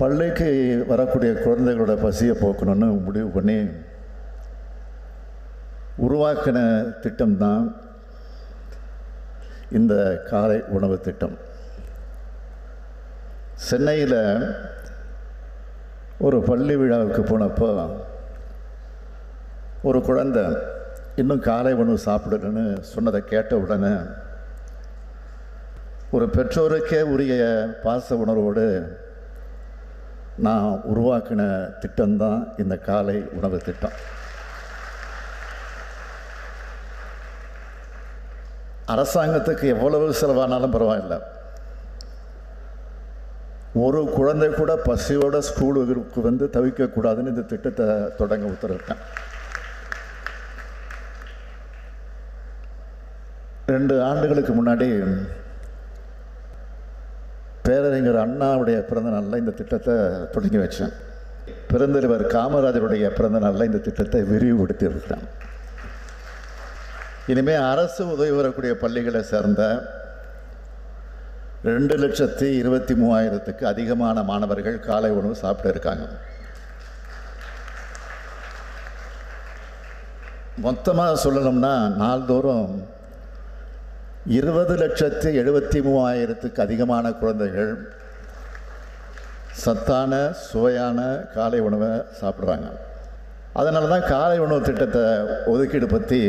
பள்ளிக்கு வரக்கூடிய குழந்தைகளோட பசியை போக்கணும்னு முடிவு பண்ணி உருவாக்கின திட்டம்தான் இந்த காலை உணவு திட்டம். சென்னையில் ஒரு பள்ளி விழாவுக்கு போனப்போ ஒரு குழந்தை இன்னும் காலை உணவு சாப்பிடணும்னு சொன்னதை கேட்ட உடனே ஒரு பெற்றோருக்கே உரிய பாச உணர்வோடு நான் உருவாக்கின திட்டம்தான் இந்த காலை உணவு திட்டம். அரசாங்கத்துக்கு எவ்வளவு செலவானாலும் பரவாயில்ல. ஒரு குழந்தை கூட பசியோட ஸ்கூலுக்கு வந்து தவிக்கக்கூடாதுன்னு இந்த திட்டத்தை தொடங்க உத்தரவிட்டேன். ரெண்டு ஆண்டுகளுக்கு முன்னாடி பேரறிஞர் அண்ணாவுடைய பிறந்த நாளில் இந்த திட்டத்தை தொடங்கி வச்சேன். பெருந்தலைவர் காமராஜருடைய பிறந்த நாளில் இந்த திட்டத்தை விரிவுபடுத்தி இருக்கிறேன் இனிமேல் அரசு உதவி வரக்கூடிய பள்ளிகளை சேர்ந்த ரெண்டு லட்சத்தி இருபத்தி மூவாயிரத்துக்கு அதிகமான மாணவர்கள் காலை உணவு சாப்பிட்டு இருக்காங்க. மொத்தமாக சொல்லணும்னா நாள்தோறும் இருபது லட்சத்து எழுபத்தி மூவாயிரத்துக்கு அதிகமான குழந்தைகள் சத்தான சுவையான காலை உணவை சாப்பிட்றாங்க. அதனால தான் காலை உணவு திட்டத்தை ஒதுக்கீடு பற்றி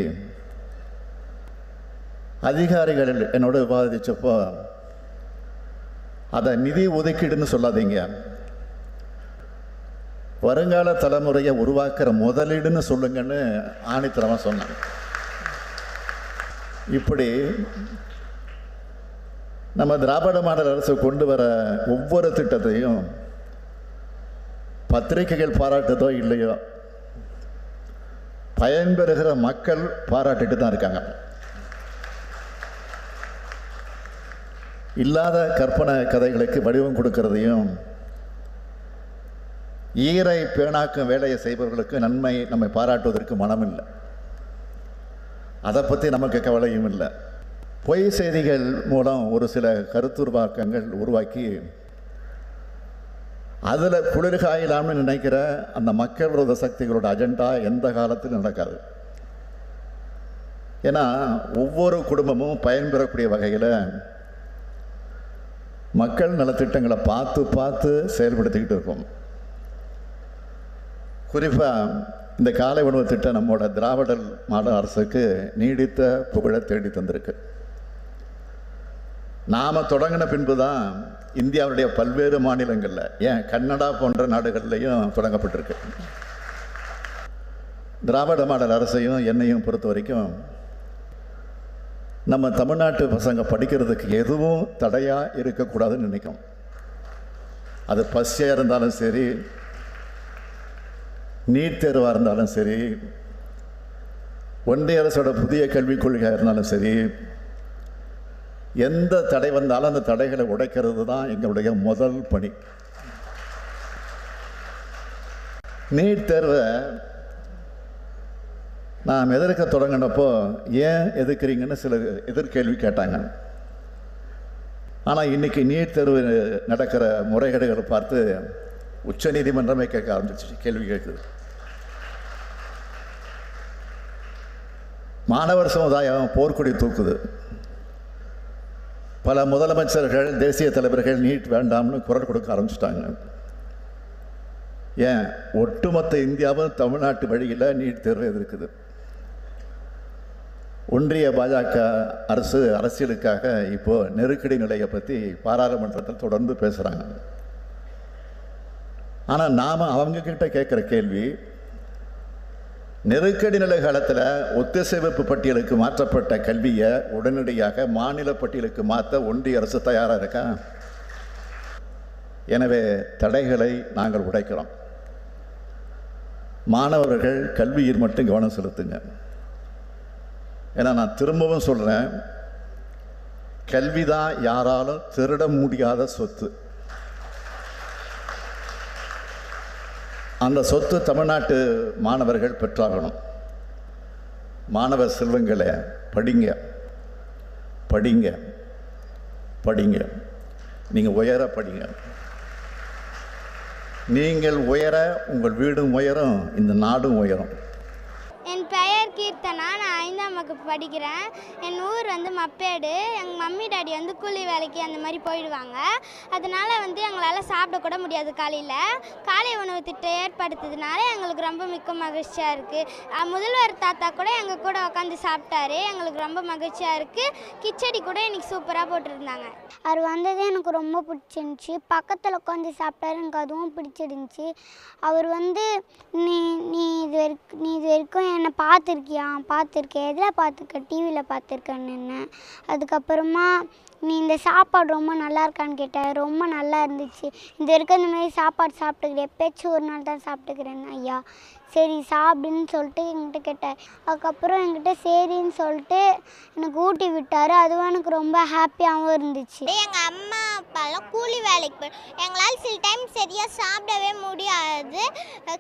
அதிகாரிகள் என்னோட விவாதித்தப்போ அதை நிதி ஒதுக்கீடுன்னு சொல்லாதீங்க. வருங்கால தலைமுறையை உருவாக்குற முதலீடுன்னு சொல்லுங்கன்னு ஆணித்தரமாக சொன்னாங்க. இப்படி நம்ம திராவிட மாடல் அரசு கொண்டு வர ஒவ்வொரு திட்டத்தையும் பத்திரிகைகள் பாராட்டுதோ இல்லையோ பயன்பெறுகிற மக்கள் பாராட்டிட்டு தான் இருக்காங்க. இல்லாத கற்பனை கதைகளுக்கு வடிவம் கொடுக்கறதையும் ஈரை பேணாக்கும் வேலையை செய்பவர்களுக்கு நன்மை நம்மை பாராட்டுவதற்கு மனமில்லை. அதை பற்றி நமக்கு கவலையும் இல்லை. பொய் செய்திகள் மூலம் ஒரு சில கருத்துருவாக்கங்கள் உருவாக்கி அதில் குளிர்காயலாம்னு நினைக்கிற அந்த மக்கள் விரோத சக்திகளோட அஜெண்டா எந்த காலத்திலும் நடக்காது. ஏன்னா ஒவ்வொரு குடும்பமும் பயன்பெறக்கூடிய வகையில் மக்கள் நலத்திட்டங்களை பார்த்து பார்த்து செயல்படுத்திக்கிட்டு இருக்கோம். குறிப்பாக இந்த காலை உணவு திட்டம் நம்மோட திராவிடர் மாடல் அரசுக்கு நீடித்த புகழை தேடி தந்திருக்கு. நாம் தொடங்கின பின்பு தான் இந்தியாவுடைய பல்வேறு மாநிலங்களில் ஏன் கன்னடா போன்ற நாடுகள்லையும் தொடங்கப்பட்டிருக்கு. திராவிட மாடல் அரசையும் என்னையும் பொறுத்த வரைக்கும் நம்ம தமிழ்நாட்டு பசங்க படிக்கிறதுக்கு எதுவும் தடையாக இருக்கக்கூடாதுன்னு நினைக்கும். அது பசியாக இருந்தாலும் சரி நீட் தேர்வாக இருந்தாலும் சரி ஒன்றிய அரசோட புதிய கல்விக் கொள்கையாக இருந்தாலும் சரி எந்த தடை வந்தாலும் அந்த தடைகளை உடைக்கிறது தான் எங்களுடைய முதல் பணி. நீட் தேர்வை நாம் எதிர்க்க தொடங்கினப்போ ஏன் எதிர்க்கிறீங்கன்னு சில எதிர்கேள்வி கேட்டாங்க. ஆனால் இன்னைக்கு நீட் தேர்வு நடக்கிற முறைகேடுகளை பார்த்து உச்ச நீதிமன்றமே கேட்க ஆரம்பிச்சிச்சு கேள்வி கேட்குது. மாணவர் சமுதாயம் போர்க்கொடி தூக்குது. பல முதலமைச்சர்கள் தேசிய தலைவர்கள் நீட் வேண்டாம்னு குரல் கொடுக்க ஆரம்பிச்சிட்டாங்க. ஏன்? ஒட்டுமொத்த இந்தியாவும் தமிழ்நாட்டு வழியில் நீட் தேர்வு எதிர்க்குது. ஒன்றிய பாஜக அரசு அரசியலுக்காக இப்போது நெருக்கடி நிலையை பற்றி பாராளுமன்றத்தில் தொடர்ந்து பேசுகிறாங்க ஆனால் நாம் அவங்க கிட்ட கேட்குற கேள்வி நெருக்கடி நிலை காலத்தில் ஒத்திசைவப்பு பட்டியலுக்கு மாற்றப்பட்ட கல்வியை உடனடியாக மாநில பட்டியலுக்கு மாற்ற ஒன்றிய அரசு தயாராக இருக்கா? எனவே தடைகளை நாங்கள் உடைக்கிறோம். மாணவர்கள் கல்வியில் மட்டும் கவனம் செலுத்துங்க. ஏன்னா நான் திரும்பவும் சொல்கிறேன் கல்வி தான் யாராலும் திருட முடியாத சொத்து. அந்த சொத்து தமிழ்நாட்டு மாணவர்கள் பெற்றாகணும். மாணவ செல்வங்களை படிங்க படிங்க படிங்க. நீங்கள் உயர படிங்க. நீங்கள் உயர உங்கள் வீடும் உயரும் இந்த நாடும் உயரும். என் பெயர் கீர்த்தனா நான் ஐந்தாம் வகுப்பு படிக்கிறேன். என் ஊர் வந்து மப்பேடு. எங்கள் மம்மி டாடி வந்து கூலி வேலைக்கு அந்த மாதிரி போயிடுவாங்க. அதனால் வந்து எங்களால் சாப்பிடக்கூட முடியாது காலையில். காலை உணவு திட்டம் ஏற்படுத்ததுனால எங்களுக்கு ரொம்ப மிக்க மகிழ்ச்சியாக இருக்குது முதல்வர் தாத்தா கூட எங்கள் கூட உட்காந்து சாப்பிட்டாரு. எங்களுக்கு ரொம்ப மகிழ்ச்சியாக இருக்குது கிச்சடி கூட இன்றைக்கி சூப்பராக போட்டிருந்தாங்க. அவர் வந்தது எனக்கு ரொம்ப பிடிச்சிருந்துச்சி. பக்கத்தில் உட்காந்து சாப்பிட்டாரு. எனக்கு அதுவும் பிடிச்சிருந்துச்சி. அவர் வந்து நீ நீ இது வரைக்கும் நீ இது வரைக்கும் என்னை பார்த்துருக்கியா? பார்த்துருக்கேன் எதில் பார்த்துருக்க? டிவியில் பார்த்துருக்கேன்னு அதுக்கப்புறமா நீ இந்த சாப்பாடு ரொம்ப நல்லா இருக்கான்னு கேட்டேன் ரொம்ப நல்லா இருந்துச்சு இந்த வரைக்கும் இந்த மாதிரி சாப்பாடு சாப்பிட்டுக்கிறேன் எப்பயாச்சும் ஒரு நாள் தான் சாப்பிட்டுக்கிறேன் ஐயா. சரி சாப்பிடுன்னு சொல்லிட்டு என்கிட்ட கேட்டேன் அதுக்கப்புறம் என்கிட்ட சரின்னு சொல்லிட்டு எனக்கு ஊட்டி விட்டார். அதுவும் எனக்கு ரொம்ப ஹாப்பியாகவும் இருந்துச்சு. எங்கள் அம்மா அப்பாலாம் கூலி வேலைக்கு போய் எங்களால் சில டைம் சரியாக சாப்பிடவே முடியாது.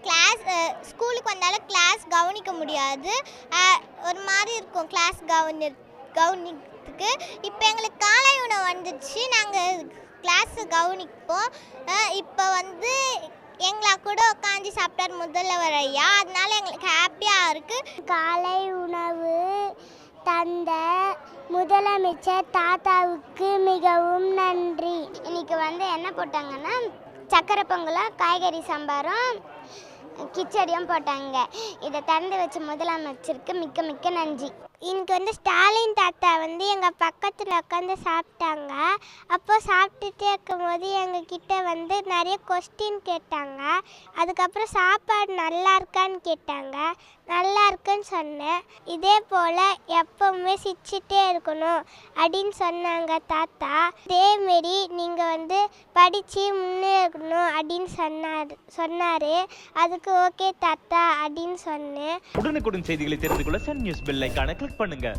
கிளாஸ் ஸ்கூலுக்கு வந்தாலும் கிளாஸ் கவனிக்க முடியாது. ஒரு மாதிரி இருக்கும் கிளாஸ் கவனி கவனிக்கிறதுக்கு. இப்போ எங்களுக்கு உணவு வந்துச்சு. நாங்கள் கிளாஸ் கவனிப்போம். இப்போ வந்து எங்களா கூட உட்காந்து சாப்பிட்டார் முதல்வர் ஐயா. அதனால எங்களுக்கு ஹாப்பியாக இருக்குது காலை உணவு தந்த முதலமைச்சர் தாத்தாவுக்கு மிகவும் நன்றி. இன்னைக்கு வந்து என்ன போட்டாங்கன்னா சக்கரை பொங்கலும் காய்கறி சாம்பாரும் கிச்சடியும் போட்டாங்க. இதை திறந்து வச்ச முதலமைச்சருக்கு மிக்க மிக்க நன்றி. இன்னைக்கு வந்து ஸ்டாலின் தாத்தா வந்து எங்கள் பக்கத்தில் உட்காந்து சாப்பிட்டாங்க. அப்போ சாப்பிட்டுட்டே இருக்கும்போது எங்கக்கிட்ட வந்து நிறைய கொஸ்டின் கேட்டாங்க. அதுக்கப்புறம் சாப்பாடு நல்லா இருக்கான்னு கேட்டாங்க. நல்லா இருக்குன்னு சொன்னேன். இதே போல் எப்பவுமே சிரிச்சிட்டே இருக்கணும் அப்படின்னு சொன்னாங்க தாத்தா. இதேமாரி நீங்கள் வந்து படித்து முன்னேறணும் அப்படின்னு சொன்னார் சொன்னார். அதுக்கு ஓகே தாத்தா அப்படின்னு சொன்னேன். உடனுக்குடன் செய்திகளை தெரிந்து கொள்ள சன் நியூஸ் பெல் ஐகானை கிளிக் பண்ணுங்க.